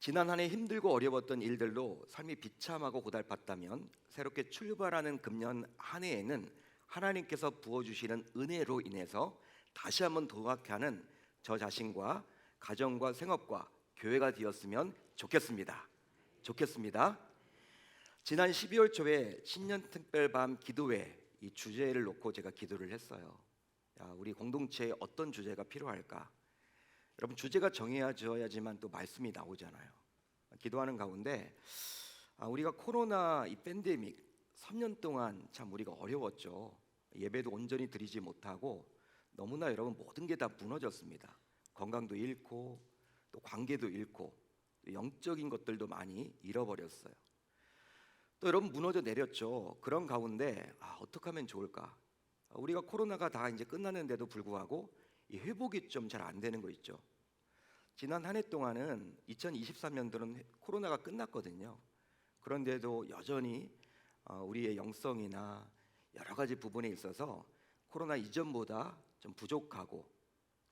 지난 한 해 힘들고 어려웠던 일들로 삶이 비참하고 고달팠다면 새롭게 출발하는 금년 한 해에는 하나님께서 부어주시는 은혜로 인해서 다시 한번 도약하는 저 자신과 가정과 생업과 교회가 되었으면 좋겠습니다. 좋겠습니다. 지난 12월 초에 신년 특별밤 기도회 이 주제를 놓고 제가 기도를 했어요. 야, 우리 공동체에 어떤 주제가 필요할까? 여러분 주제가 정해져야지만 또 말씀이 나오잖아요. 기도하는 가운데 아, 우리가 코로나 이 팬데믹 3년 동안 참 우리가 어려웠죠. 예배도 온전히 드리지 못하고 너무나 여러분 모든 게 다 무너졌습니다. 건강도 잃고 또 관계도 잃고 또 영적인 것들도 많이 잃어버렸어요. 또 여러분 무너져 내렸죠. 그런 가운데 아, 어떻게 하면 좋을까? 아, 우리가 코로나가 다 이제 끝났는데도 불구하고 이 회복이 좀 잘 안 되는 거 있죠. 지난 한 해 동안은 2023년도는 코로나가 끝났거든요. 그런데도 여전히 어, 우리의 영성이나 여러 가지 부분에 있어서 코로나 이전보다 좀 부족하고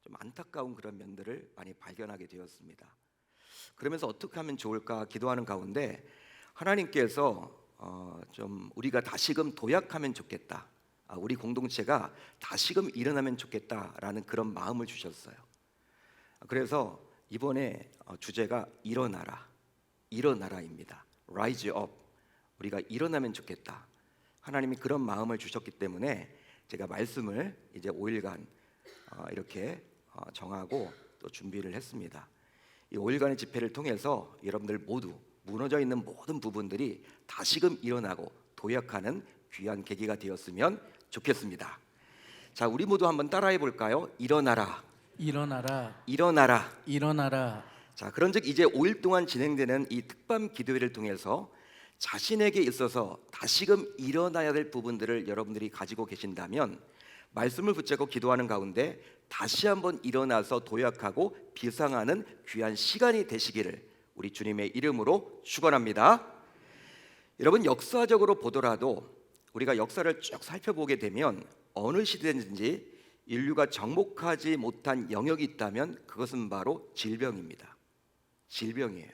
좀 안타까운 그런 면들을 많이 발견하게 되었습니다. 그러면서 어떻게 하면 좋을까 기도하는 가운데 하나님께서 어, 좀 우리가 다시금 도약하면 좋겠다. 아, 우리 공동체가 다시금 일어나면 좋겠다라는 그런 마음을 주셨어요. 그래서 이번에 어, 주제가 일어나라, 일어나라입니다. Rise up. 우리가 일어나면 좋겠다. 하나님이 그런 마음을 주셨기 때문에 제가 말씀을 이제 5일간 어, 이렇게 어, 정하고 또 준비를 했습니다. 이 5일간의 집회를 통해서 여러분들 모두 무너져 있는 모든 부분들이 다시금 일어나고 도약하는 귀한 계기가 되었으면 좋겠습니다. 자, 우리 모두 한번 따라해 볼까요? 일어나라. 일어나라 일어나라. 일어나라 자, 그런즉 이제 5일 동안 진행되는 이 특밤 기도회를 통해서 자신에게 있어서 다시금 일어나야 될 부분들을 여러분들이 가지고 계신다면 말씀을 붙잡고 기도하는 가운데 다시 한번 일어나서 도약하고 비상하는 귀한 시간이 되시기를 우리 주님의 이름으로 축원합니다. 여러분 역사적으로 보더라도 우리가 역사를 쭉 살펴보게 되면 어느 시대든지 인류가 정복하지 못한 영역이 있다면 그것은 바로 질병입니다. 질병이에요.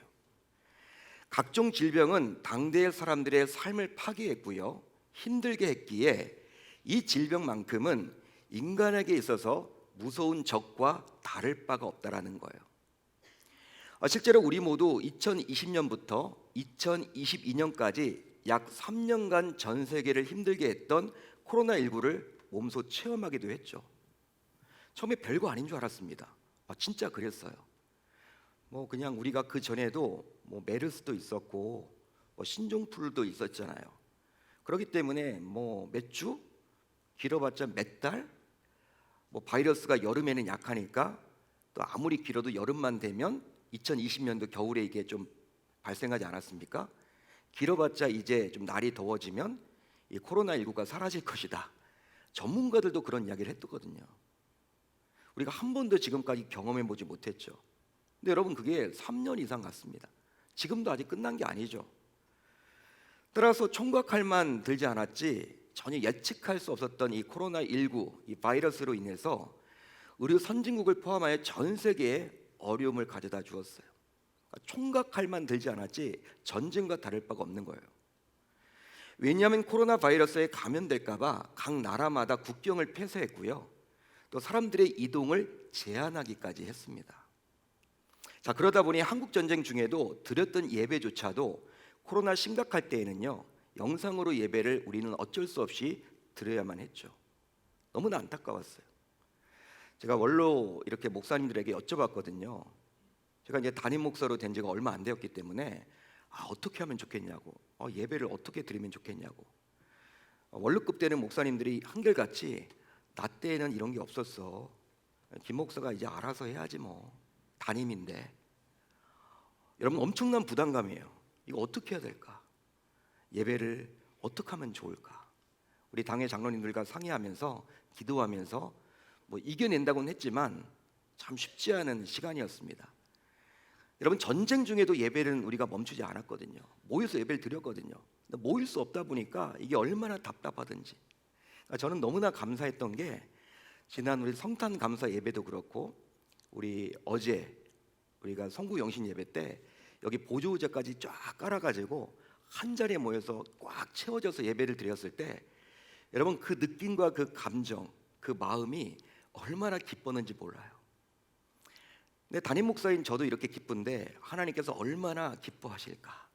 각종 질병은 당대의 사람들의 삶을 파괴했고요. 힘들게 했기에 이 질병만큼은 인간에게 있어서 무서운 적과 다를 바가 없다라는 거예요. 아, 실제로 우리 모두 2020년부터 2022년까지 약 3년간 전 세계를 힘들게 했던 코로나19를 몸소 체험하기도 했죠. 처음에 별거 아닌 줄 알았습니다. 아, 진짜 그랬어요. 뭐 그냥 우리가 그 전에도 뭐 메르스도 있었고 뭐 신종플루도 있었잖아요. 그렇기 때문에 뭐 몇 주, 길어봤자 몇 달, 뭐 바이러스가 여름에는 약하니까 또 아무리 길어도 여름만 되면 2020년도 겨울에 이게 좀 발생하지 않았습니까? 길어봤자 이제 좀 날이 더워지면 이 코로나 19가 사라질 것이다. 전문가들도 그런 이야기를 했거든요. 우리가 한 번도 지금까지 경험해 보지 못했죠. 근데 여러분 그게 3년 이상 갔습니다. 지금도 아직 끝난 게 아니죠. 따라서 총각할 만 들지 않았지 전혀 예측할 수 없었던 이 코로나 19 이 바이러스로 인해서 의료 선진국을 포함하여 전 세계에 어려움을 가져다 주었어요. 그러니까 총각할 만 들지 않았지 전쟁과 다를 바가 없는 거예요. 왜냐하면 코로나 바이러스에 감염될까봐 각 나라마다 국경을 폐쇄했고요. 또 사람들의 이동을 제한하기까지 했습니다. 자 그러다 보니 한국 전쟁 중에도 드렸던 예배조차도 코로나 심각할 때에는요 영상으로 예배를 우리는 어쩔 수 없이 드려야만 했죠. 너무나 안타까웠어요. 제가 원로 이렇게 목사님들에게 여쭤봤거든요. 제가 이제 담임 목사로 된 지가 얼마 안 되었기 때문에 아, 어떻게 하면 좋겠냐고, 어, 예배를 어떻게 드리면 좋겠냐고. 어, 원로급 되는 목사님들이 한결같이 나 때에는 이런 게 없었어. 김 목사가 이제 알아서 해야지 뭐 담임인데. 여러분 엄청난 부담감이에요. 이거 어떻게 해야 될까? 예배를 어떻게 하면 좋을까? 우리 당의 장로님들과 상의하면서 기도하면서 뭐 이겨낸다고는 했지만 참 쉽지 않은 시간이었습니다. 여러분 전쟁 중에도 예배는 우리가 멈추지 않았거든요. 모여서 예배를 드렸거든요. 모일 수 없다 보니까 이게 얼마나 답답하든지. 그러니까 저는 너무나 감사했던 게 지난 우리 성탄 감사 예배도 그렇고 우리 어제 우리가 성구 영신 예배 때 여기 보조 의자까지 쫙 깔아가지고 한 자리에 모여서 꽉 채워져서 예배를 드렸을 때 여러분 그 느낌과 그 감정, 그 마음이 얼마나 기뻤는지 몰라요. 근데 담임 목사인 저도 이렇게 기쁜데 하나님께서 얼마나 기뻐하실까?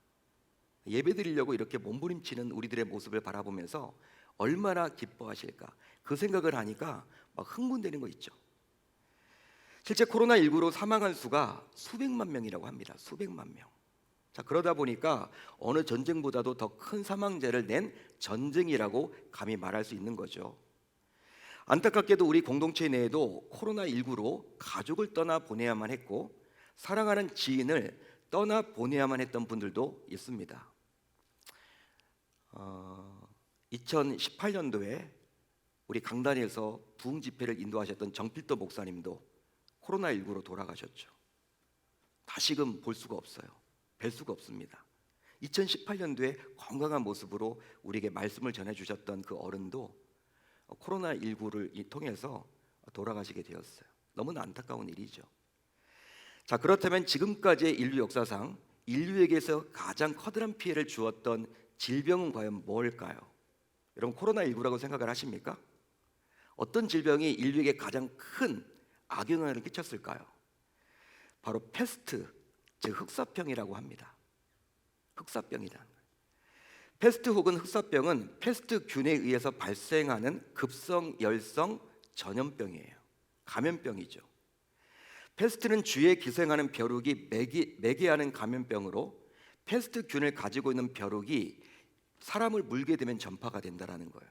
예배 드리려고 이렇게 몸부림치는 우리들의 모습을 바라보면서 얼마나 기뻐하실까? 그 생각을 하니까 막 흥분되는 거 있죠. 실제 코로나19로 사망한 수가 수백만 명이라고 합니다. 수백만 명. 자, 그러다 보니까 어느 전쟁보다도 더 큰 사망자를 낸 전쟁이라고 감히 말할 수 있는 거죠. 안타깝게도 우리 공동체 내에도 코로나19로 가족을 떠나 보내야만 했고 사랑하는 지인을 떠나 보내야만 했던 분들도 있습니다. 어, 2018년도에 우리 강단에서 부흥 집회를 인도하셨던 정필도 목사님도 코로나19로 돌아가셨죠. 다시금 볼 수가 없어요. 뵐 수가 없습니다. 2018년도에 건강한 모습으로 우리에게 말씀을 전해 주셨던 그 어른도 코로나 19를 통해서 돌아가시게 되었어요. 너무나 안타까운 일이죠. 자, 그렇다면 지금까지의 인류 역사상 인류에게서 가장 커다란 피해를 주었던 질병은 과연 뭘까요? 여러분 코로나 19라고 생각을 하십니까? 어떤 질병이 인류에게 가장 큰 악영향을 끼쳤을까요? 바로 패스트, 즉 흑사병이라고 합니다. 흑사병이다. 패스트 혹은 흑사병은 패스트균에 의해서 발생하는 급성 열성 전염병이에요. 감염병이죠. 패스트는 주에 기생하는 벼룩이 매기, 매개하는 감염병으로 패스트균을 가지고 있는 벼룩이 사람을 물게 되면 전파가 된다라는 거예요.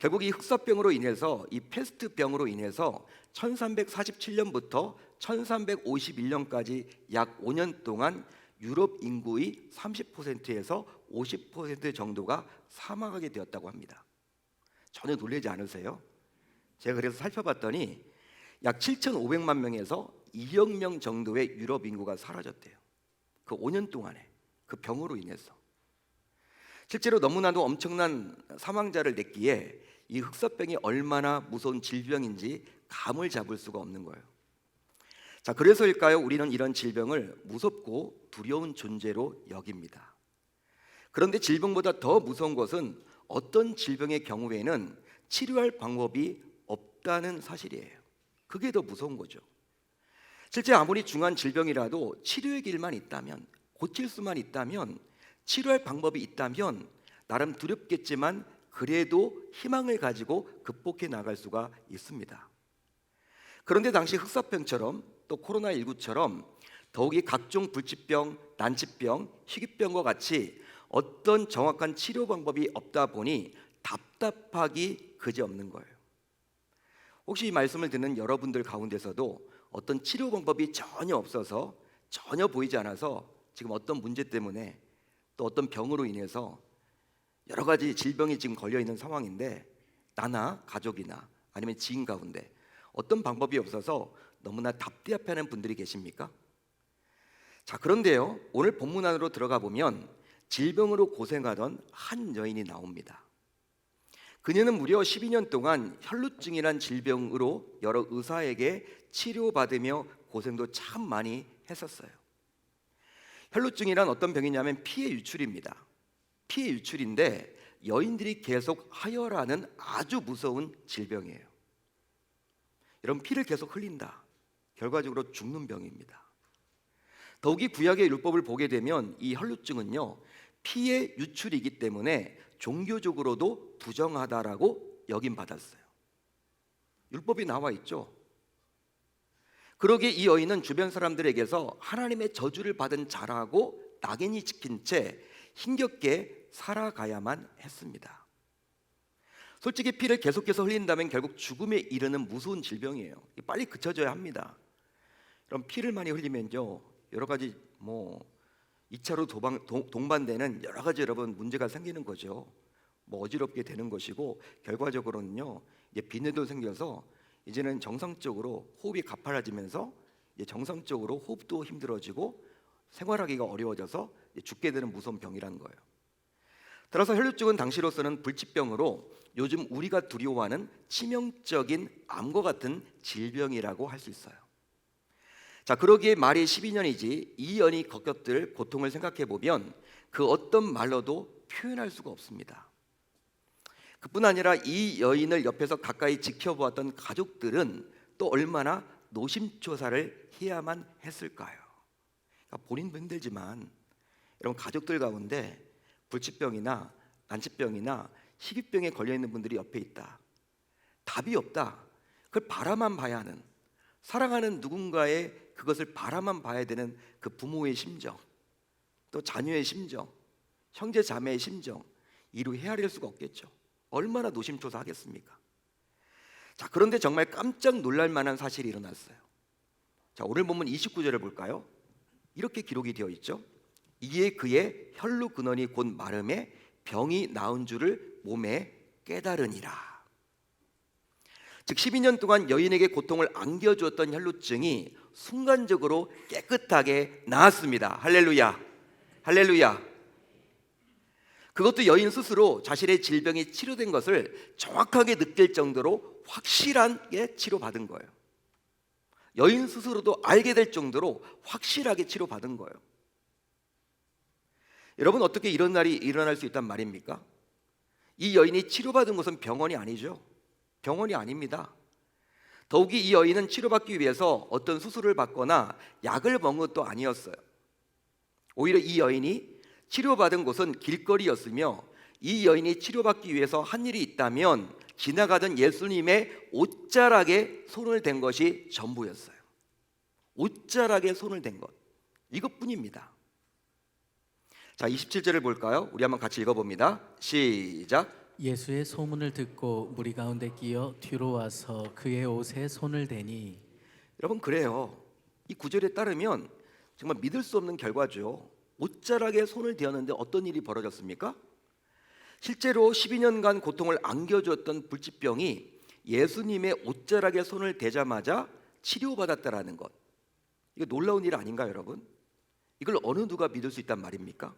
결국 이 흑사병으로 인해서 이 패스트병으로 인해서 1347년부터 1351년까지 약 5년 동안 유럽 인구의 30%에서 50% 정도가 사망하게 되었다고 합니다. 전혀 놀라지 않으세요? 제가 그래서 살펴봤더니 약 7,500만 명에서 2억 명 정도의 유럽 인구가 사라졌대요. 그 5년 동안에 그 병으로 인해서 실제로 너무나도 엄청난 사망자를 냈기에 이 흑사병이 얼마나 무서운 질병인지 감을 잡을 수가 없는 거예요. 자, 그래서일까요? 우리는 이런 질병을 무섭고 두려운 존재로 여깁니다. 그런데 질병보다 더 무서운 것은 어떤 질병의 경우에는 치료할 방법이 없다는 사실이에요. 그게 더 무서운 거죠. 실제 아무리 중한 질병이라도 치료의 길만 있다면, 고칠 수만 있다면, 치료할 방법이 있다면 나름 두렵겠지만 그래도 희망을 가지고 극복해 나갈 수가 있습니다. 그런데 당시 흑사병처럼 또 코로나19처럼 더욱이 각종 불치병, 난치병, 희귀병과 같이 어떤 정확한 치료 방법이 없다 보니 답답하기 그지없는 거예요. 혹시 이 말씀을 듣는 여러분들 가운데서도 어떤 치료 방법이 전혀 없어서 전혀 보이지 않아서 지금 어떤 문제 때문에 또 어떤 병으로 인해서 여러 가지 질병이 지금 걸려 있는 상황인데 나나 가족이나 아니면 지인 가운데 어떤 방법이 없어서 너무나 답답해하는 분들이 계십니까? 자, 그런데요. 오늘 본문 안으로 들어가 보면 질병으로 고생하던 한 여인이 나옵니다. 그녀는 무려 12년 동안 혈루증이란 질병으로 여러 의사에게 치료받으며 고생도 참 많이 했었어요. 혈루증이란 어떤 병이냐면 피의 유출입니다. 피의 유출인데 여인들이 계속 하혈하는 아주 무서운 질병이에요. 여러분 피를 계속 흘린다. 결과적으로 죽는 병입니다. 더욱이 구약의 율법을 보게 되면 이 혈루증은요 피의 유출이기 때문에 종교적으로도 부정하다라고 여김 받았어요. 율법이 나와 있죠. 그러기에 이 여인은 주변 사람들에게서 하나님의 저주를 받은 자라고 낙인이 찍힌 채 힘겹게 살아가야만 했습니다. 솔직히 피를 계속해서 흘린다면 결국 죽음에 이르는 무서운 질병이에요. 빨리 그쳐져야 합니다. 그럼 피를 많이 흘리면요 여러 가지 뭐 2차로 도방, 동, 동반되는 여러 가지 여러분 문제가 생기는 거죠. 뭐 어지럽게 되는 것이고 결과적으로는요 이제 비뇌도 생겨서 이제는 정상적으로 호흡이 가파라지면서 이제 정상적으로 호흡도 힘들어지고 생활하기가 어려워져서 죽게 되는 무서운 병이라는 거예요. 따라서 혈류증은 당시로서는 불치병으로 요즘 우리가 두려워하는 치명적인 암과 같은 질병이라고 할 수 있어요. 자, 그러기에 말이 12년이지 이 연이 겪었을 고통을 생각해 보면 그 어떤 말로도 표현할 수가 없습니다. 그뿐 아니라 이 여인을 옆에서 가까이 지켜보았던 가족들은 또 얼마나 노심초사를 해야만 했을까요? 그러니까 본인도 힘들지만 여러분 가족들 가운데 불치병이나 난치병이나 식이병에 걸려 있는 분들이 옆에 있다. 답이 없다. 그걸 바라만 봐야 하는 사랑하는 누군가의 그것을 바라만 봐야 되는 그 부모의 심정, 또 자녀의 심정, 형제 자매의 심정 이루 헤아릴 수가 없겠죠. 얼마나 노심초사하겠습니까? 자, 그런데 정말 깜짝 놀랄 만한 사실이 일어났어요. 자, 오늘 본문 29절을 볼까요? 이렇게 기록이 되어 있죠. 이에 그의 혈루 근원이 곧 마름에 병이 나은 줄을 몸에 깨달으니라. 즉 12년 동안 여인에게 고통을 안겨주었던 혈루증이 순간적으로 깨끗하게 나았습니다. 할렐루야. 할렐루야. 그것도 여인 스스로 자신의 질병이 치료된 것을 정확하게 느낄 정도로 확실하게 치료받은 거예요. 여인 스스로도 알게 될 정도로 확실하게 치료받은 거예요. 여러분 어떻게 이런 날이 일어날 수 있단 말입니까? 이 여인이 치료받은 것은 병원이 아니죠. 병원이 아닙니다. 더욱이 이 여인은 치료받기 위해서 어떤 수술을 받거나 약을 먹은 것도 아니었어요. 오히려 이 여인이 치료받은 곳은 길거리였으며 이 여인이 치료받기 위해서 한 일이 있다면 지나가던 예수님의 옷자락에 손을 댄 것이 전부였어요. 옷자락에 손을 댄 것. 이것뿐입니다. 자, 27절을 볼까요? 우리 한번 같이 읽어 봅니다. 시작. 예수의 소문을 듣고 무리 가운데 끼어 뒤로 와서 그의 옷에 손을 대니 여러분 그래요. 이 구절에 따르면 정말 믿을 수 없는 결과죠. 옷자락에 손을 대었는데 어떤 일이 벌어졌습니까? 실제로 12년간 고통을 안겨주었던 불치병이 예수님의 옷자락에 손을 대자마자 치료받았다라는 것. 이거 놀라운 일 아닌가요, 여러분? 이걸 어느 누가 믿을 수 있단 말입니까?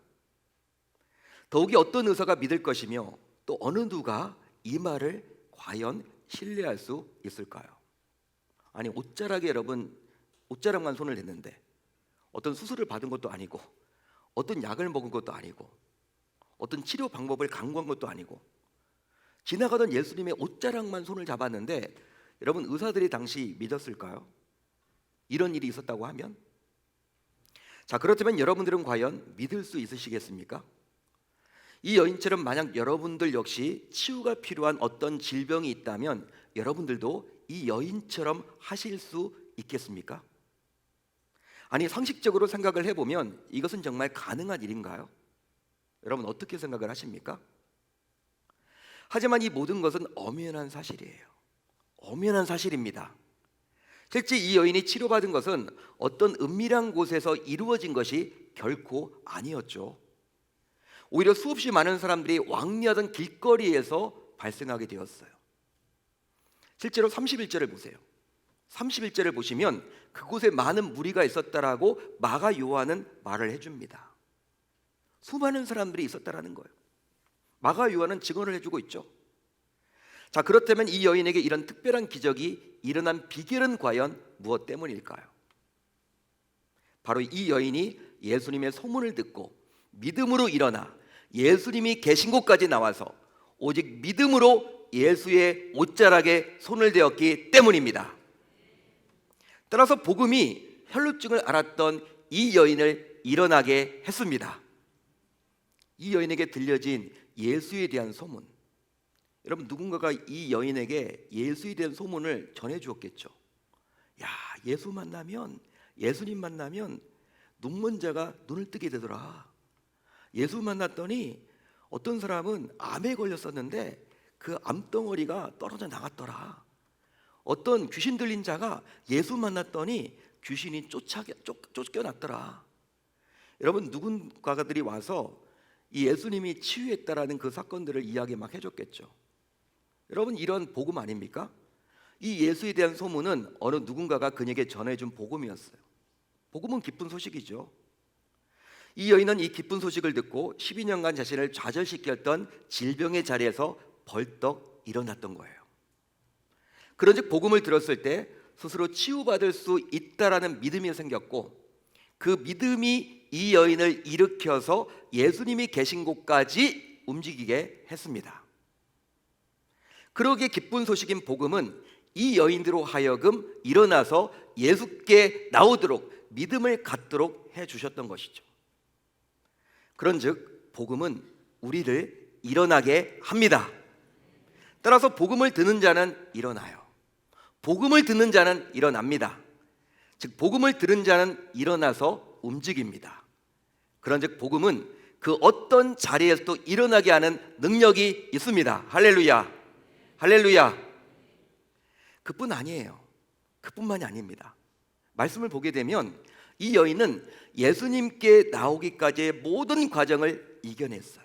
더욱이 어떤 의사가 믿을 것이며 또 어느 누가 이 말을 과연 신뢰할 수 있을까요? 아니 옷자락에 여러분 옷자락만 손을 댔는데 어떤 수술을 받은 것도 아니고 어떤 약을 먹은 것도 아니고 어떤 치료 방법을 강구한 것도 아니고 지나가던 예수님의 옷자락만 손을 잡았는데 여러분 의사들이 당시 믿었을까요? 이런 일이 있었다고 하면 자 그렇다면 여러분들은 과연 믿을 수 있으시겠습니까? 이 여인처럼 만약 여러분들 역시 치유가 필요한 어떤 질병이 있다면 여러분들도 이 여인처럼 하실 수 있겠습니까? 아니 상식적으로 생각을 해보면 이것은 정말 가능한 일인가요? 여러분 어떻게 생각을 하십니까? 하지만 이 모든 것은 엄연한 사실이에요. 엄연한 사실입니다. 실제 이 여인이 치료받은 것은 어떤 은밀한 곳에서 이루어진 것이 결코 아니었죠. 오히려 수없이 많은 사람들이 왕래하던 길거리에서 발생하게 되었어요. 실제로 31절을 보세요. 31절을 보시면 그곳에 많은 무리가 있었다라고 마가 요한은 말을 해줍니다. 수많은 사람들이 있었다라는 거예요. 마가 요한은 증언을 해주고 있죠. 자 그렇다면 이 여인에게 이런 특별한 기적이 일어난 비결은 과연 무엇 때문일까요? 바로 이 여인이 예수님의 소문을 듣고 믿음으로 일어나 예수님이 계신 곳까지 나와서 오직 믿음으로 예수의 옷자락에 손을 대었기 때문입니다. 따라서 복음이 혈루증을 알았던 이 여인을 일어나게 했습니다. 이 여인에게 들려진 예수에 대한 소문. 여러분 누군가가 이 여인에게 예수에 대한 소문을 전해 주었겠죠. 야, 예수 만나면 예수님 만나면 눈먼 자가 눈을 뜨게 되더라. 예수 만났더니 어떤 사람은 암에 걸렸었는데 그 암덩어리가 떨어져 나갔더라. 어떤 귀신 들린 자가 예수 만났더니 귀신이 쫓아 쫓, 쫓겨났더라. 여러분 누군가들이 와서 이 예수님이 치유했다라는 그 사건들을 이야기 막 해줬겠죠. 여러분 이런 복음 아닙니까? 이 예수에 대한 소문은 어느 누군가가 그에게 전해준 복음이었어요. 복음은 기쁜 소식이죠. 이 여인은 이 기쁜 소식을 듣고 12년간 자신을 좌절시켰던 질병의 자리에서 벌떡 일어났던 거예요. 그런즉 복음을 들었을 때 스스로 치유받을 수 있다라는 믿음이 생겼고 그 믿음이 이 여인을 일으켜서 예수님이 계신 곳까지 움직이게 했습니다. 그러기에 기쁜 소식인 복음은 이 여인으로 하여금 일어나서 예수께 나오도록 믿음을 갖도록 해 주셨던 것이죠. 그런즉 복음은 우리를 일어나게 합니다. 따라서 복음을 듣는 자는 일어나요. 복음을 듣는 자는 일어납니다. 즉 복음을 들은 자는 일어나서 움직입니다. 그런즉 복음은 그 어떤 자리에서도 일어나게 하는 능력이 있습니다. 할렐루야. 할렐루야. 그뿐 아니에요. 그뿐만이 아닙니다. 말씀을 보게 되면 이 여인은 예수님께 나오기까지의 모든 과정을 이겨냈어요.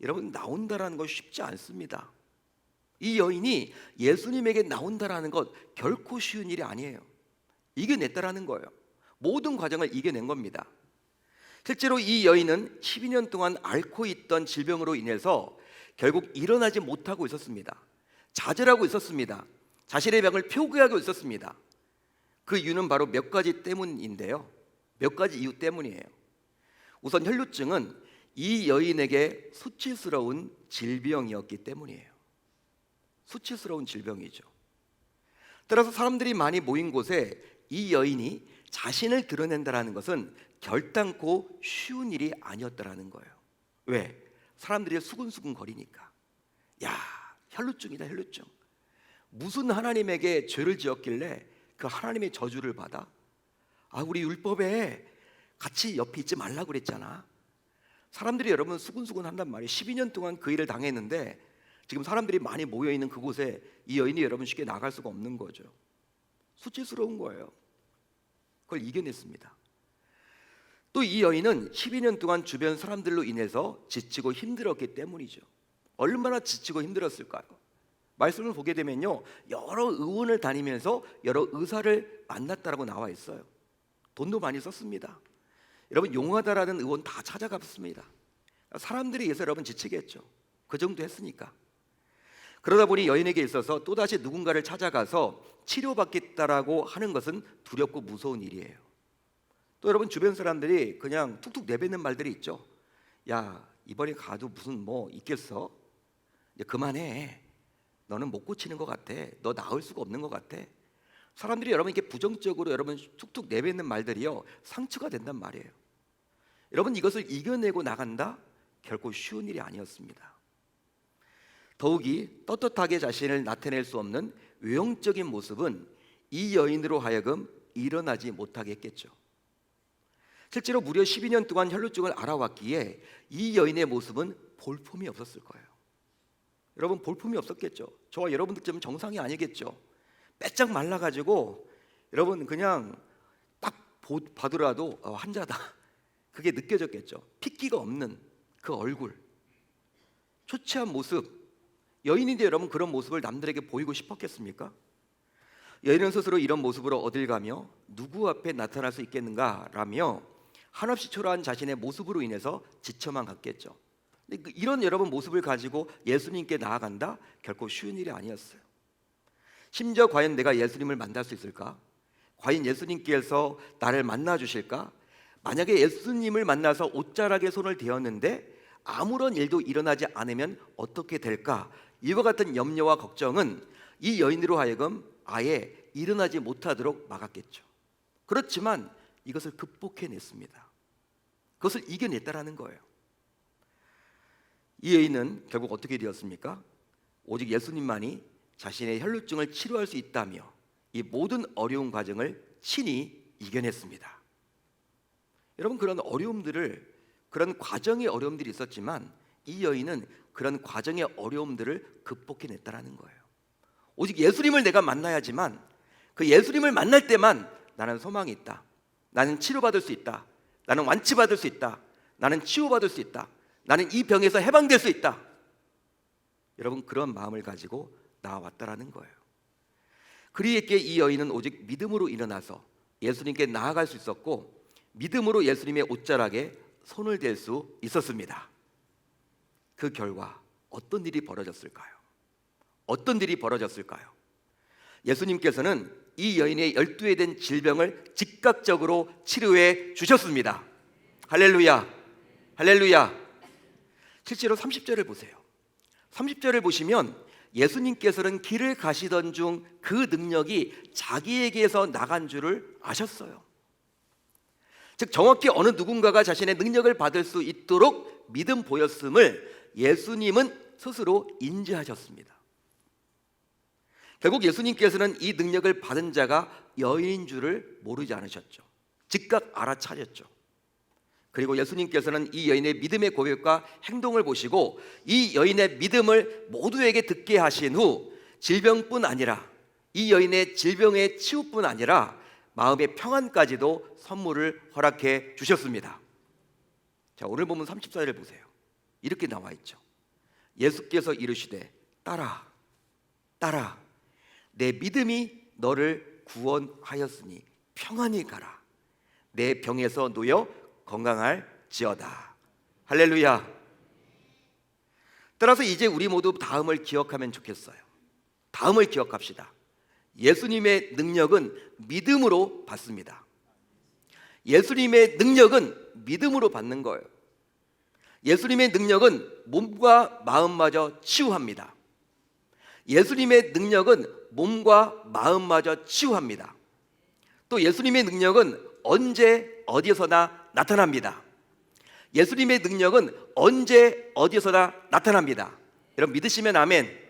여러분 나온다라는 것 쉽지 않습니다. 이 여인이 예수님에게 나온다라는 것 결코 쉬운 일이 아니에요. 이겨냈다라는 거예요. 모든 과정을 이겨낸 겁니다. 실제로 이 여인은 12년 동안 앓고 있던 질병으로 인해서 결국 일어나지 못하고 있었습니다. 좌절하고 있었습니다. 자신의 병을 표기하고 있었습니다. 그 이유는 바로 몇 가지 때문인데요. 몇 가지 이유 때문이에요. 우선 혈루증은 이 여인에게 수치스러운 질병이었기 때문이에요. 수치스러운 질병이죠. 따라서 사람들이 많이 모인 곳에 이 여인이 자신을 드러낸다라는 것은 결단코 쉬운 일이 아니었다라는 거예요. 왜? 사람들이 수근수근 거리니까. 야, 혈루증이다, 혈루증. 무슨 하나님에게 죄를 지었길래 그 하나님의 저주를 받아? 아, 우리 율법에 같이 옆에 있지 말라 그랬잖아. 사람들이 여러분 수근수근 한단 말이에요. 12년 동안 그 일을 당했는데 지금 사람들이 많이 모여 있는 그곳에 이 여인이 여러분 쉽게 나갈 수가 없는 거죠. 수치스러운 거예요. 그걸 이겨냈습니다. 또 이 여인은 12년 동안 주변 사람들로 인해서 지치고 힘들었기 때문이죠. 얼마나 지치고 힘들었을까요? 말씀을 보게 되면요. 여러 의원을 다니면서 여러 의사를 만났다라고 나와 있어요. 돈도 많이 썼습니다. 여러분 용하다라는 의원 다 찾아갔습니다. 사람들에 의해서 여러분 지치겠죠. 그 정도 했으니까. 그러다 보니 여인에게 있어서 또다시 누군가를 찾아가서 치료받겠다라고 하는 것은 두렵고 무서운 일이에요. 또 여러분 주변 사람들이 그냥 툭툭 내뱉는 말들이 있죠. 야 이번에 가도 무슨 뭐 있겠어? 이제 그만해. 너는 못 고치는 것 같아. 너 나을 수가 없는 것 같아. 사람들이 여러분 이렇게 부정적으로 여러분 툭툭 내뱉는 말들이요 상처가 된단 말이에요. 여러분 이것을 이겨내고 나간다 결코 쉬운 일이 아니었습니다. 더욱이 떳떳하게 자신을 나타낼 수 없는 외형적인 모습은 이 여인으로 하여금 일어나지 못하게 했겠죠. 실제로 무려 12년 동안 혈루증을 알아왔기에 이 여인의 모습은 볼품이 없었을 거예요. 여러분 볼품이 없었겠죠. 저와 여러분들쯤 정상이 아니겠죠. 빼짝 말라가지고 여러분 그냥 딱 보- 봐더라도 어, 환자다. 그게 느껴졌겠죠. 핏기가 없는 그 얼굴, 초췌한 모습. 여인인데 여러분 그런 모습을 남들에게 보이고 싶었겠습니까? 여인은 스스로 이런 모습으로 어딜 가며 누구 앞에 나타날 수 있겠는가라며 한없이 초라한 자신의 모습으로 인해서 지쳐만 갔겠죠. 그 이런 여러분 모습을 가지고 예수님께 나아간다 결코 쉬운 일이 아니었어요. 심지어 과연 내가 예수님을 만날 수 있을까? 과연 예수님께서 나를 만나 주실까? 만약에 예수님을 만나서 옷자락에 손을 대었는데 아무런 일도 일어나지 않으면 어떻게 될까? 이와 같은 염려와 걱정은 이 여인으로 하여금 아예 일어나지 못하도록 막았겠죠. 그렇지만 이것을 극복해냈습니다. 그것을 이겨냈다라는 거예요. 이 여인은 결국 어떻게 되었습니까? 오직 예수님만이 자신의 혈루증을 치료할 수 있다며 이 모든 어려운 과정을 친히 이겨냈습니다. 여러분 그런 어려움들을 그런 과정의 어려움들이 있었지만 이 여인은 그런 과정의 어려움들을 극복해냈다라는 거예요. 오직 예수님을 내가 만나야지만 그 예수님을 만날 때만 나는 소망이 있다. 나는 치료받을 수 있다. 나는 완치받을 수 있다. 나는 치유받을 수 있다. 나는 이 병에서 해방될 수 있다. 여러분 그런 마음을 가지고 나왔다라는 거예요. 그리에게 이 여인은 오직 믿음으로 일어나서 예수님께 나아갈 수 있었고 믿음으로 예수님의 옷자락에 손을 댈 수 있었습니다. 그 결과 어떤 일이 벌어졌을까요? 어떤 일이 벌어졌을까요? 예수님께서는 이 여인의 열두에 된 질병을 즉각적으로 치료해 주셨습니다. 할렐루야. 할렐루야. 실제로 30절을 보세요. 30절을 보시면 예수님께서는 길을 가시던 중 그 능력이 자기에게서 나간 줄을 아셨어요. 즉 정확히 어느 누군가가 자신의 능력을 받을 수 있도록 믿음 보였음을 예수님은 스스로 인지하셨습니다. 결국 예수님께서는 이 능력을 받은 자가 여인인 줄을 모르지 않으셨죠. 즉각 알아차렸죠. 그리고 예수님께서는 이 여인의 믿음의 고백과 행동을 보시고 이 여인의 믿음을 모두에게 듣게 하신 후 질병뿐 아니라 이 여인의 질병의 치유뿐 아니라 마음의 평안까지도 선물을 허락해 주셨습니다. 자, 오늘 보면 34절을 보세요. 이렇게 나와 있죠. 예수께서 이르시되 따라 따라 내 믿음이 너를 구원하였으니 평안히 가라. 내 병에서 놓여 건강할지어다. 할렐루야. 따라서 이제 우리 모두 다음을 기억하면 좋겠어요. 다음을 기억합시다. 예수님의 능력은 믿음으로 받습니다. 예수님의 능력은 믿음으로 받는 거예요. 예수님의 능력은 몸과 마음마저 치유합니다. 예수님의 능력은 몸과 마음마저 치유합니다. 또 예수님의 능력은 언제 어디에서나 나타납니다. 예수님의 능력은 언제 어디에서나 나타납니다. 여러분 믿으시면 아멘.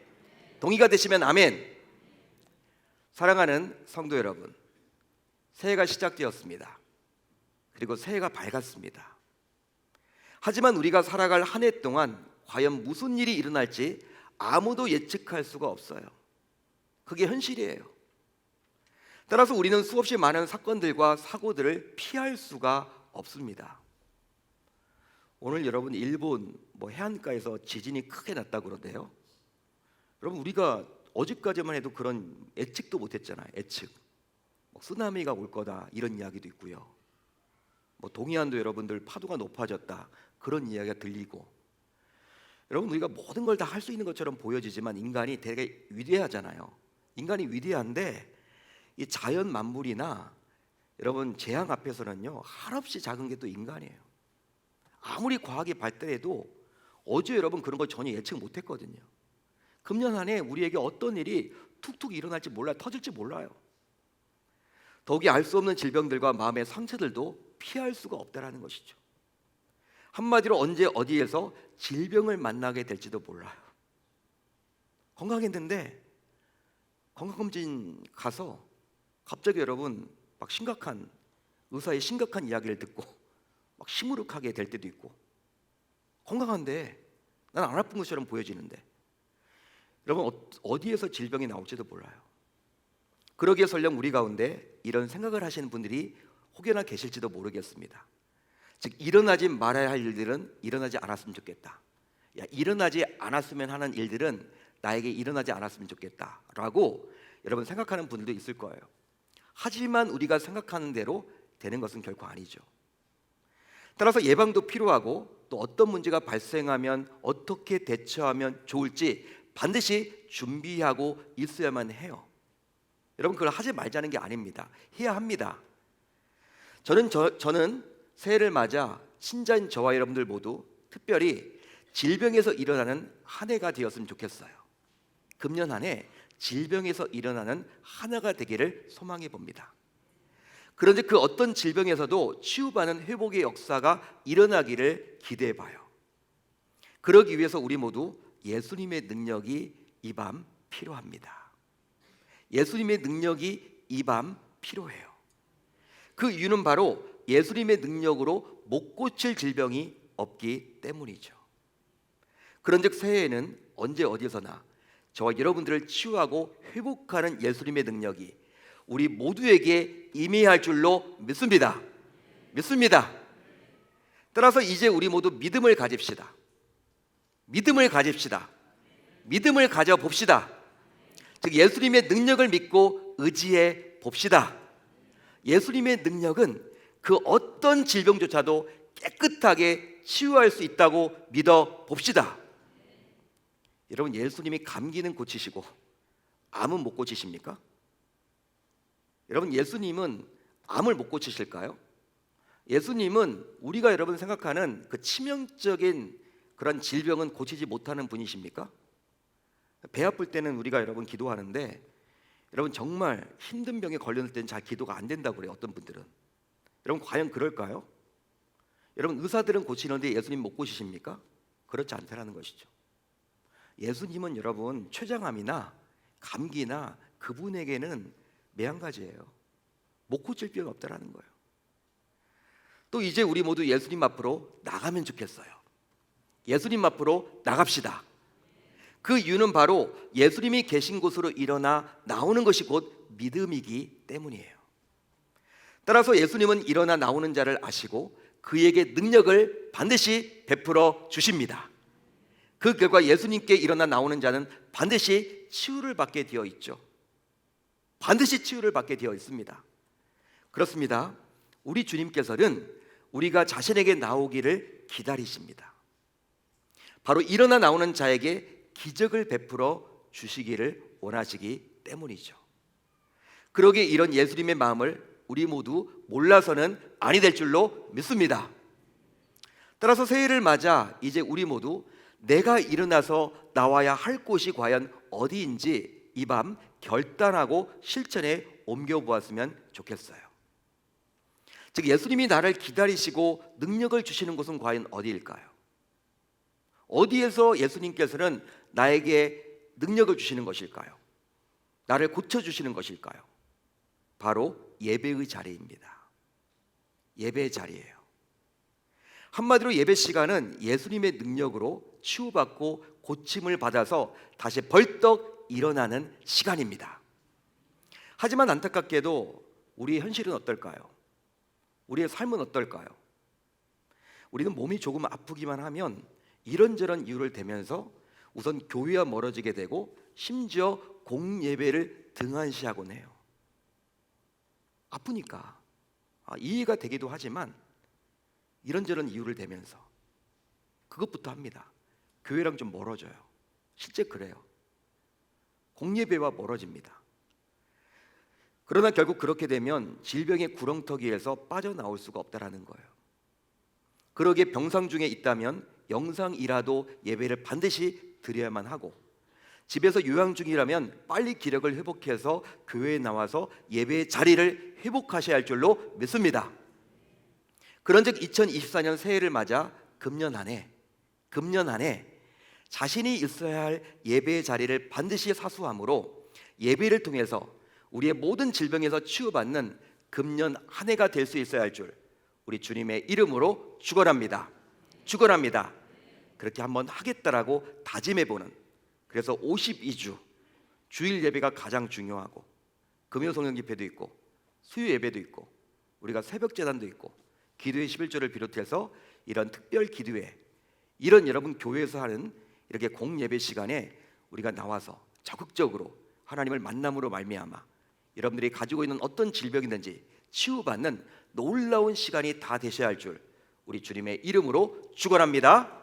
동의가 되시면 아멘. 사랑하는 성도 여러분, 새해가 시작되었습니다. 그리고 새해가 밝았습니다. 하지만 우리가 살아갈 한 해 동안 과연 무슨 일이 일어날지 아무도 예측할 수가 없어요. 그게 현실이에요. 따라서 우리는 수없이 많은 사건들과 사고들을 피할 수가 없습니다. 오늘 여러분 일본 뭐 해안가에서 지진이 크게 났다 그러대요. 여러분 우리가 어제까지만 해도 그런 예측도 못했잖아요. 예측. 뭐 쓰나미가 올 거다 이런 이야기도 있고요. 뭐 동해안도 여러분들 파도가 높아졌다 그런 이야기가 들리고 여러분 우리가 모든 걸 다 할 수 있는 것처럼 보여지지만 인간이 되게 위대하잖아요. 인간이 위대한데 이 자연 만물이나 여러분 재앙 앞에서는요 한없이 작은 게 또 인간이에요. 아무리 과학이 발달해도 어제 여러분 그런 걸 전혀 예측 못했거든요. 금년 한해 우리에게 어떤 일이 툭툭 일어날지 몰라 터질지 몰라요. 더욱이 알 수 없는 질병들과 마음의 상처들도 피할 수가 없다라는 것이죠. 한마디로 언제 어디에서 질병을 만나게 될지도 몰라요. 건강했는데 건강검진 가서 갑자기 여러분 막 심각한 의사의 심각한 이야기를 듣고 막 시무룩하게 될 때도 있고 건강한데 난 안 아픈 것처럼 보여지는데 여러분 어- 어디에서 질병이 나올지도 몰라요. 그러기에 설령 우리 가운데 이런 생각을 하시는 분들이 혹여나 계실지도 모르겠습니다. 즉 일어나지 말아야 할 일들은 일어나지 않았으면 좋겠다. 야 일어나지 않았으면 하는 일들은 나에게 일어나지 않았으면 좋겠다라고 여러분 생각하는 분들도 있을 거예요. 하지만 우리가 생각하는 대로 되는 것은 결코 아니죠. 따라서 예방도 필요하고 또 어떤 문제가 발생하면 어떻게 대처하면 좋을지 반드시 준비하고 있어야만 해요. 여러분 그걸 하지 말자는 게 아닙니다. 해야 합니다. 저는 저, 저는 새해를 맞아 신자인 저와 여러분들 모두 특별히 질병에서 일어나는 한 해가 되었으면 좋겠어요. 금년 한 해 질병에서 일어나는 하나가 되기를 소망해 봅니다. 그런데 그 어떤 질병에서도 치유받는 회복의 역사가 일어나기를 기대해 봐요. 그러기 위해서 우리 모두 예수님의 능력이 이 밤 필요합니다. 예수님의 능력이 이 밤 필요해요. 그 이유는 바로 예수님의 능력으로 못 고칠 질병이 없기 때문이죠. 그런즉 새해에는 언제 어디서나 저와 여러분들을 치유하고 회복하는 예수님의 능력이 우리 모두에게 임해할 줄로 믿습니다. 믿습니다. 따라서 이제 우리 모두 믿음을 가집시다. 믿음을 가집시다. 믿음을 가져 봅시다. 즉 예수님의 능력을 믿고 의지해 봅시다. 예수님의 능력은 그 어떤 질병조차도 깨끗하게 치유할 수 있다고 믿어 봅시다. 여러분 예수님이 감기는 고치시고 암은 못 고치십니까? 여러분 예수님은 암을 못 고치실까요? 예수님은 우리가 여러분 생각하는 그 치명적인 그런 질병은 고치지 못하는 분이십니까? 배 아플 때는 우리가 여러분 기도하는데 여러분 정말 힘든 병에 걸렸을 때는 잘 기도가 안 된다고 그래요. 어떤 분들은. 여러분 과연 그럴까요? 여러분 의사들은 고치는데 예수님 못 고치십니까? 그렇지 않다라는 것이죠. 예수님은 여러분 췌장암이나 감기나 그분에게는 매한가지예요. 못 고칠 병이 없다라는 거예요. 또 이제 우리 모두 예수님 앞으로 나가면 좋겠어요. 예수님 앞으로 나갑시다. 그 이유는 바로 예수님이 계신 곳으로 일어나 나오는 것이 곧 믿음이기 때문이에요. 따라서 예수님은 일어나 나오는 자를 아시고 그에게 능력을 반드시 베풀어 주십니다. 그 결과 예수님께 일어나 나오는 자는 반드시 치유를 받게 되어 있죠. 반드시 치유를 받게 되어 있습니다. 그렇습니다. 우리 주님께서는 우리가 자신에게 나오기를 기다리십니다. 바로 일어나 나오는 자에게 기적을 베풀어 주시기를 원하시기 때문이죠. 그러기에 이런 예수님의 마음을 우리 모두 몰라서는 아니 될 줄로 믿습니다. 따라서 새해를 맞아 이제 우리 모두 내가 일어나서 나와야 할 곳이 과연 어디인지 이 밤 결단하고 실천에 옮겨 보았으면 좋겠어요. 즉 예수님이 나를 기다리시고 능력을 주시는 곳은 과연 어디일까요? 어디에서 예수님께서는 나에게 능력을 주시는 것일까요? 나를 고쳐 주시는 것일까요? 바로 예배의 자리입니다. 예배의 자리예요. 한마디로 예배 시간은 예수님의 능력으로 치유받고 고침을 받아서 다시 벌떡 일어나는 시간입니다. 하지만 안타깝게도 우리의 현실은 어떨까요? 우리의 삶은 어떨까요? 우리는 몸이 조금 아프기만 하면 이런저런 이유를 대면서 우선 교회와 멀어지게 되고 심지어 공예배를 등한시하곤 해요. 아프니까 아, 이해가 되기도 하지만 이런저런 이유를 대면서 그것부터 합니다. 교회랑 좀 멀어져요. 실제 그래요. 공예배와 멀어집니다. 그러나 결국 그렇게 되면 질병의 구렁텅이에서 빠져나올 수가 없다라는 거예요. 그러기에 병상 중에 있다면 영상이라도 예배를 반드시 드려야만 하고 집에서 요양 중이라면 빨리 기력을 회복해서 교회에 나와서 예배의 자리를 회복하셔야 할 줄로 믿습니다. 그런즉 2024년 새해를 맞아 금년 한해 금년 한해 자신이 있어야 할 예배의 자리를 반드시 사수함으로 예배를 통해서 우리의 모든 질병에서 치유받는 금년 한 해가 될 수 있어야 할 줄 우리 주님의 이름으로 축원합니다. 축원합니다. 그렇게 한번 하겠다라고 다짐해 보는 그래서 52주 주일 예배가 가장 중요하고 금요 성령 집회도 있고 수요 예배도 있고 우리가 새벽 재단도 있고 기도의 11조를 비롯해서 이런 특별 기도회 이런 여러분 교회에서 하는 이렇게 공예배 시간에 우리가 나와서 적극적으로 하나님을 만남으로 말미암아 여러분들이 가지고 있는 어떤 질병이든지 치유받는 놀라운 시간이 다 되셔야 할 줄 우리 주님의 이름으로 축원합니다.